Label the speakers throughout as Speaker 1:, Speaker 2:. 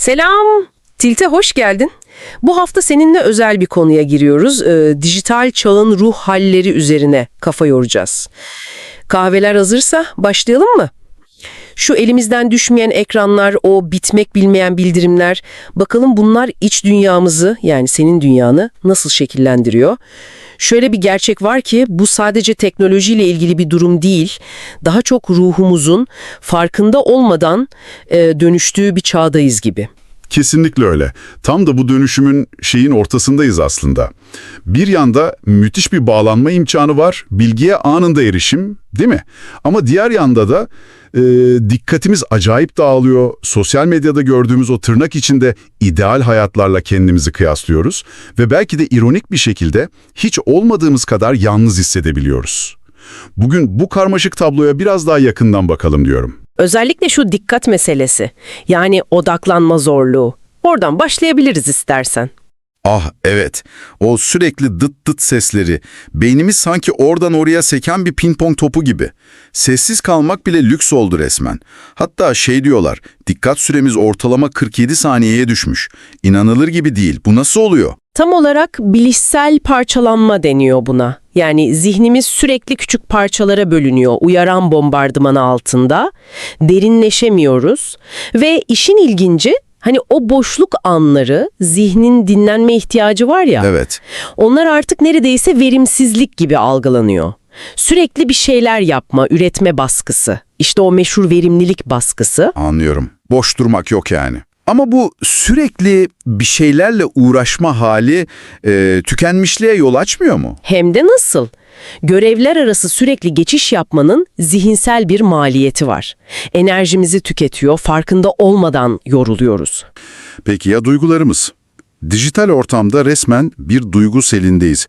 Speaker 1: Selam. Tilt'e hoş geldin. Bu hafta seninle özel bir konuya giriyoruz. Ee, dijital çağın ruh halleri üzerine kafa yoracağız. Kahveler hazırsa başlayalım mı? Şu elimizden düşmeyen ekranlar, o bitmek bilmeyen bildirimler, bakalım bunlar iç dünyamızı yani senin dünyanı nasıl şekillendiriyor? Şöyle bir gerçek var ki bu sadece teknolojiyle ilgili bir durum değil, daha çok ruhumuzun farkında olmadan e, dönüştüğü bir çağdayız gibi.
Speaker 2: Kesinlikle öyle. Tam da bu dönüşümün şeyin ortasındayız aslında. Bir yanda müthiş bir bağlanma imkanı var, bilgiye anında erişim, değil mi? Ama diğer yanda da e, dikkatimiz acayip dağılıyor. Sosyal medyada gördüğümüz o tırnak içinde ideal hayatlarla kendimizi kıyaslıyoruz ve belki de ironik bir şekilde hiç olmadığımız kadar yalnız hissedebiliyoruz. Bugün bu karmaşık tabloya biraz daha yakından bakalım diyorum.
Speaker 1: Özellikle şu dikkat meselesi, yani odaklanma zorluğu. Oradan başlayabiliriz istersen.
Speaker 3: Ah evet, o sürekli dıt dıt sesleri, beynimiz sanki oradan oraya seken bir ping-pong topu gibi. Sessiz kalmak bile lüks oldu resmen. Hatta şey diyorlar, dikkat süremiz ortalama 47 saniyeye düşmüş. İnanılır gibi değil, bu nasıl oluyor?
Speaker 1: Tam olarak bilişsel parçalanma deniyor buna. Yani zihnimiz sürekli küçük parçalara bölünüyor uyaran bombardımanı altında. Derinleşemiyoruz ve işin ilginci hani o boşluk anları zihnin dinlenme ihtiyacı var ya.
Speaker 3: Evet,
Speaker 1: Onlar artık neredeyse verimsizlik gibi algılanıyor. Sürekli bir şeyler yapma, üretme baskısı. İşte o meşhur verimlilik baskısı.
Speaker 3: anlıyorum. Boş durmak yok yani. Ama bu sürekli bir şeylerle uğraşma hali e, tükenmişliğe yol açmıyor mu?
Speaker 1: Hem de nasıl? Görevler arası sürekli geçiş yapmanın zihinsel bir maliyeti var. Enerjimizi tüketiyor, farkında olmadan yoruluyoruz.
Speaker 3: Peki ya duygularımız? Dijital ortamda resmen bir duygu selindeyiz.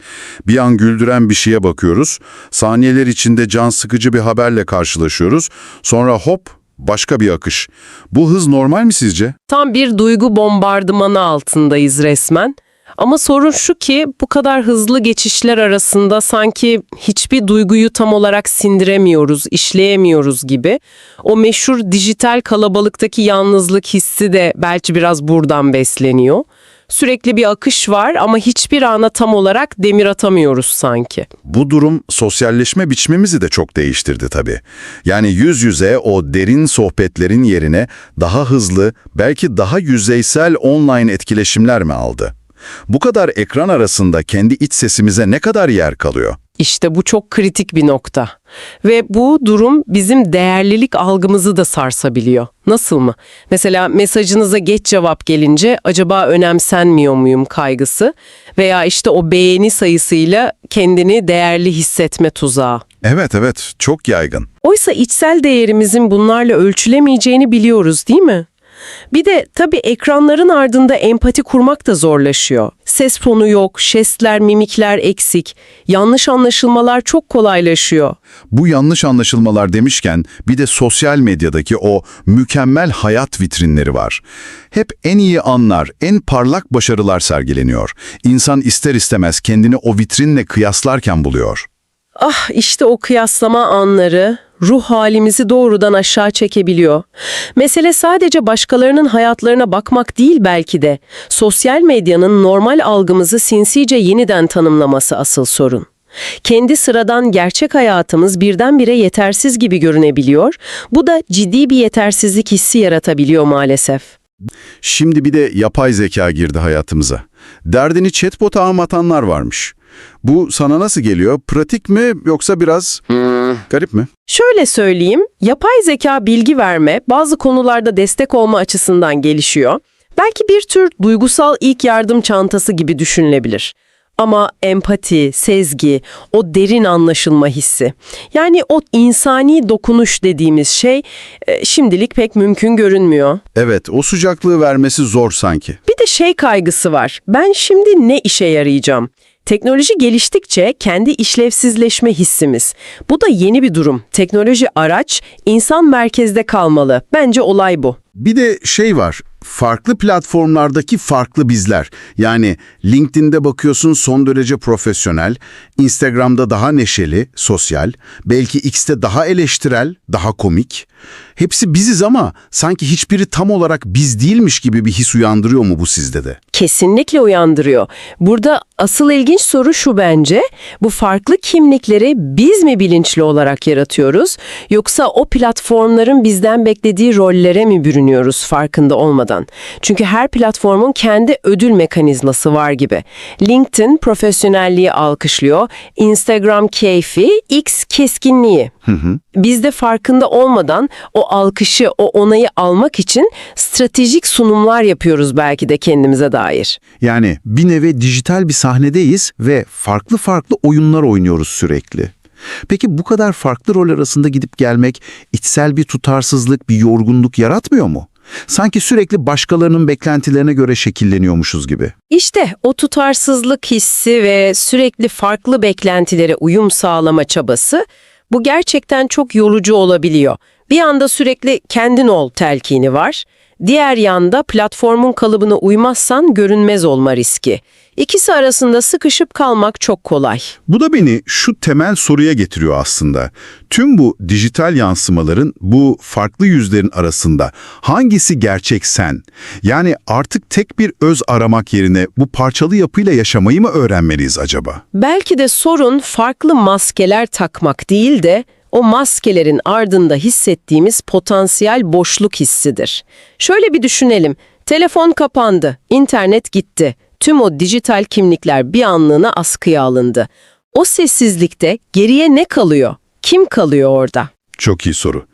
Speaker 3: Bir an güldüren bir şeye bakıyoruz, saniyeler içinde can sıkıcı bir haberle karşılaşıyoruz, sonra hop başka bir akış. Bu hız normal mi sizce?
Speaker 1: Tam bir duygu bombardımanı altındayız resmen. Ama sorun şu ki bu kadar hızlı geçişler arasında sanki hiçbir duyguyu tam olarak sindiremiyoruz, işleyemiyoruz gibi. O meşhur dijital kalabalıktaki yalnızlık hissi de belki biraz buradan besleniyor. Sürekli bir akış var ama hiçbir ana tam olarak demir atamıyoruz sanki.
Speaker 3: Bu durum sosyalleşme biçimimizi de çok değiştirdi tabii. Yani yüz yüze o derin sohbetlerin yerine daha hızlı, belki daha yüzeysel online etkileşimler mi aldı? Bu kadar ekran arasında kendi iç sesimize ne kadar yer kalıyor?
Speaker 1: İşte bu çok kritik bir nokta. Ve bu durum bizim değerlilik algımızı da sarsabiliyor. Nasıl mı? Mesela mesajınıza geç cevap gelince acaba önemsenmiyor muyum kaygısı veya işte o beğeni sayısıyla kendini değerli hissetme tuzağı.
Speaker 3: Evet evet, çok yaygın.
Speaker 1: Oysa içsel değerimizin bunlarla ölçülemeyeceğini biliyoruz değil mi? Bir de tabii ekranların ardında empati kurmak da zorlaşıyor. Ses tonu yok, jestler, mimikler eksik. Yanlış anlaşılmalar çok kolaylaşıyor.
Speaker 3: Bu yanlış anlaşılmalar demişken bir de sosyal medyadaki o mükemmel hayat vitrinleri var. Hep en iyi anlar, en parlak başarılar sergileniyor. İnsan ister istemez kendini o vitrinle kıyaslarken buluyor.
Speaker 1: Ah işte o kıyaslama anları ruh halimizi doğrudan aşağı çekebiliyor. Mesele sadece başkalarının hayatlarına bakmak değil belki de. Sosyal medyanın normal algımızı sinsice yeniden tanımlaması asıl sorun. Kendi sıradan gerçek hayatımız birdenbire yetersiz gibi görünebiliyor. Bu da ciddi bir yetersizlik hissi yaratabiliyor maalesef.
Speaker 3: Şimdi bir de yapay zeka girdi hayatımıza. Derdini chatbot'a anlatanlar varmış. Bu sana nasıl geliyor? Pratik mi yoksa biraz garip mi?
Speaker 1: Şöyle söyleyeyim, yapay zeka bilgi verme, bazı konularda destek olma açısından gelişiyor. Belki bir tür duygusal ilk yardım çantası gibi düşünülebilir. Ama empati, sezgi, o derin anlaşılma hissi, yani o insani dokunuş dediğimiz şey e, şimdilik pek mümkün görünmüyor.
Speaker 3: Evet, o sıcaklığı vermesi zor sanki.
Speaker 1: Bir de şey kaygısı var. Ben şimdi ne işe yarayacağım? Teknoloji geliştikçe kendi işlevsizleşme hissimiz. Bu da yeni bir durum. Teknoloji araç, insan merkezde kalmalı. Bence olay bu.
Speaker 3: Bir de şey var, farklı platformlardaki farklı bizler. Yani LinkedIn'de bakıyorsun son derece profesyonel, Instagram'da daha neşeli, sosyal, belki X'te daha eleştirel, daha komik.
Speaker 4: Hepsi biziz ama sanki hiçbiri tam olarak biz değilmiş gibi bir his uyandırıyor mu bu sizde de?
Speaker 1: Kesinlikle uyandırıyor. Burada asıl ilginç soru şu bence. Bu farklı kimlikleri biz mi bilinçli olarak yaratıyoruz yoksa o platformların bizden beklediği rollere mi bürünüyoruz farkında olmadan? Çünkü her platformun kendi ödül mekanizması var gibi. LinkedIn profesyonelliği alkışlıyor, Instagram keyfi, X keskinliği. Biz de farkında olmadan o alkışı, o onayı almak için stratejik sunumlar yapıyoruz belki de kendimize dair.
Speaker 4: Yani bir nevi dijital bir sahnedeyiz ve farklı farklı oyunlar oynuyoruz sürekli. Peki bu kadar farklı rol arasında gidip gelmek içsel bir tutarsızlık, bir yorgunluk yaratmıyor mu? Sanki sürekli başkalarının beklentilerine göre şekilleniyormuşuz gibi.
Speaker 1: İşte o tutarsızlık hissi ve sürekli farklı beklentilere uyum sağlama çabası bu gerçekten çok yorucu olabiliyor. Bir anda sürekli kendin ol telkini var. Diğer yanda platformun kalıbına uymazsan görünmez olma riski. İkisi arasında sıkışıp kalmak çok kolay.
Speaker 3: Bu da beni şu temel soruya getiriyor aslında. Tüm bu dijital yansımaların, bu farklı yüzlerin arasında hangisi gerçek sen? Yani artık tek bir öz aramak yerine bu parçalı yapıyla yaşamayı mı öğrenmeliyiz acaba?
Speaker 1: Belki de sorun farklı maskeler takmak değil de o maskelerin ardında hissettiğimiz potansiyel boşluk hissidir. Şöyle bir düşünelim. Telefon kapandı, internet gitti. Tüm o dijital kimlikler bir anlığına askıya alındı. O sessizlikte geriye ne kalıyor? Kim kalıyor orada?
Speaker 3: Çok iyi soru.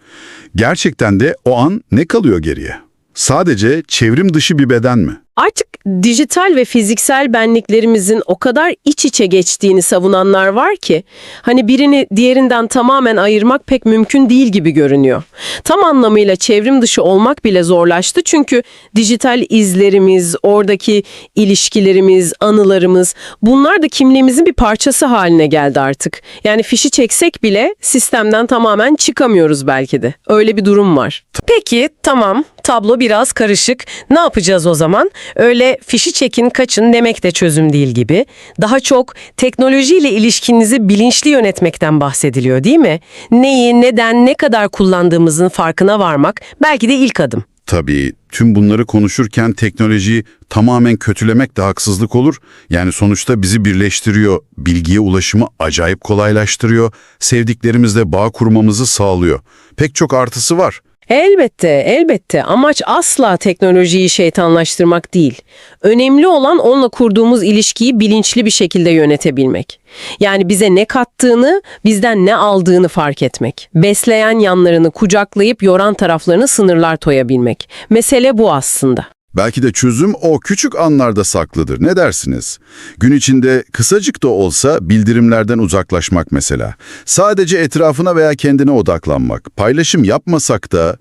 Speaker 3: Gerçekten de o an ne kalıyor geriye? Sadece çevrim dışı bir beden mi?
Speaker 1: Artık dijital ve fiziksel benliklerimizin o kadar iç içe geçtiğini savunanlar var ki, hani birini diğerinden tamamen ayırmak pek mümkün değil gibi görünüyor. Tam anlamıyla çevrim dışı olmak bile zorlaştı çünkü dijital izlerimiz, oradaki ilişkilerimiz, anılarımız, bunlar da kimliğimizin bir parçası haline geldi artık. Yani fişi çeksek bile sistemden tamamen çıkamıyoruz belki de. Öyle bir durum var. Peki, tamam. Tablo biraz karışık. Ne yapacağız o zaman? Öyle fişi çekin kaçın demek de çözüm değil gibi. Daha çok teknolojiyle ilişkinizi bilinçli yönetmekten bahsediliyor değil mi? Neyi, neden, ne kadar kullandığımızın farkına varmak belki de ilk adım.
Speaker 3: Tabii tüm bunları konuşurken teknolojiyi tamamen kötülemek de haksızlık olur. Yani sonuçta bizi birleştiriyor, bilgiye ulaşımı acayip kolaylaştırıyor, sevdiklerimizle bağ kurmamızı sağlıyor. Pek çok artısı var.
Speaker 1: Elbette, elbette. Amaç asla teknolojiyi şeytanlaştırmak değil. Önemli olan onunla kurduğumuz ilişkiyi bilinçli bir şekilde yönetebilmek. Yani bize ne kattığını, bizden ne aldığını fark etmek. Besleyen yanlarını kucaklayıp yoran taraflarını sınırlar toyabilmek. Mesele bu aslında.
Speaker 3: Belki de çözüm o küçük anlarda saklıdır. Ne dersiniz? Gün içinde kısacık da olsa bildirimlerden uzaklaşmak mesela. Sadece etrafına veya kendine odaklanmak. Paylaşım yapmasak da,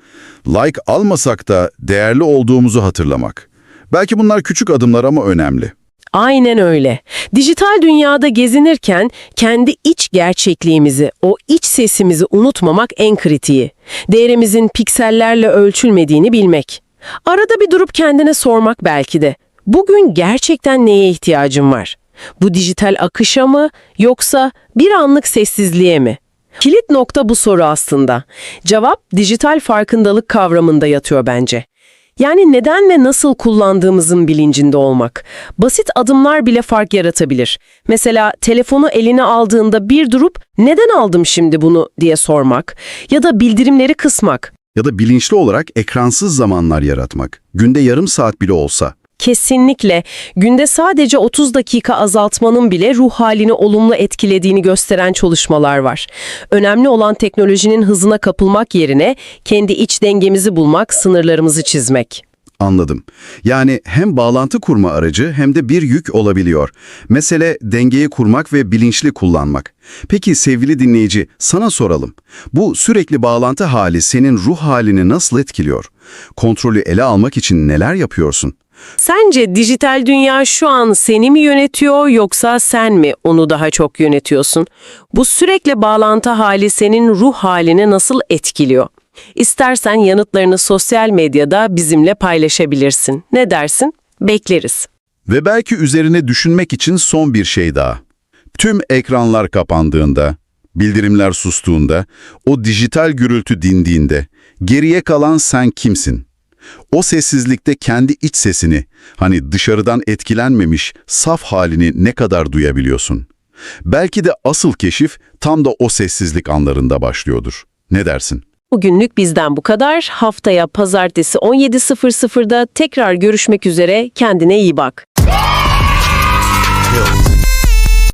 Speaker 3: like almasak da değerli olduğumuzu hatırlamak. Belki bunlar küçük adımlar ama önemli.
Speaker 1: Aynen öyle. Dijital dünyada gezinirken kendi iç gerçekliğimizi, o iç sesimizi unutmamak en kritiği. Değerimizin piksellerle ölçülmediğini bilmek. Arada bir durup kendine sormak belki de. Bugün gerçekten neye ihtiyacım var? Bu dijital akışa mı yoksa bir anlık sessizliğe mi? Kilit nokta bu soru aslında. Cevap dijital farkındalık kavramında yatıyor bence. Yani neden ve nasıl kullandığımızın bilincinde olmak. Basit adımlar bile fark yaratabilir. Mesela telefonu eline aldığında bir durup neden aldım şimdi bunu diye sormak ya da bildirimleri kısmak.
Speaker 3: Ya da bilinçli olarak ekransız zamanlar yaratmak. Günde yarım saat bile olsa.
Speaker 1: Kesinlikle günde sadece 30 dakika azaltmanın bile ruh halini olumlu etkilediğini gösteren çalışmalar var. Önemli olan teknolojinin hızına kapılmak yerine kendi iç dengemizi bulmak, sınırlarımızı çizmek.
Speaker 3: Anladım. Yani hem bağlantı kurma aracı hem de bir yük olabiliyor. Mesele dengeyi kurmak ve bilinçli kullanmak. Peki sevgili dinleyici, sana soralım. Bu sürekli bağlantı hali senin ruh halini nasıl etkiliyor? Kontrolü ele almak için neler yapıyorsun?
Speaker 1: Sence dijital dünya şu an seni mi yönetiyor yoksa sen mi onu daha çok yönetiyorsun? Bu sürekli bağlantı hali senin ruh halini nasıl etkiliyor? İstersen yanıtlarını sosyal medyada bizimle paylaşabilirsin. Ne dersin? Bekleriz.
Speaker 3: Ve belki üzerine düşünmek için son bir şey daha. Tüm ekranlar kapandığında, bildirimler sustuğunda, o dijital gürültü dindiğinde geriye kalan sen kimsin? O sessizlikte kendi iç sesini, hani dışarıdan etkilenmemiş saf halini ne kadar duyabiliyorsun? Belki de asıl keşif tam da o sessizlik anlarında başlıyordur. Ne dersin?
Speaker 1: Bugünlük bizden bu kadar. Haftaya pazartesi 17.00'da tekrar görüşmek üzere. Kendine iyi bak.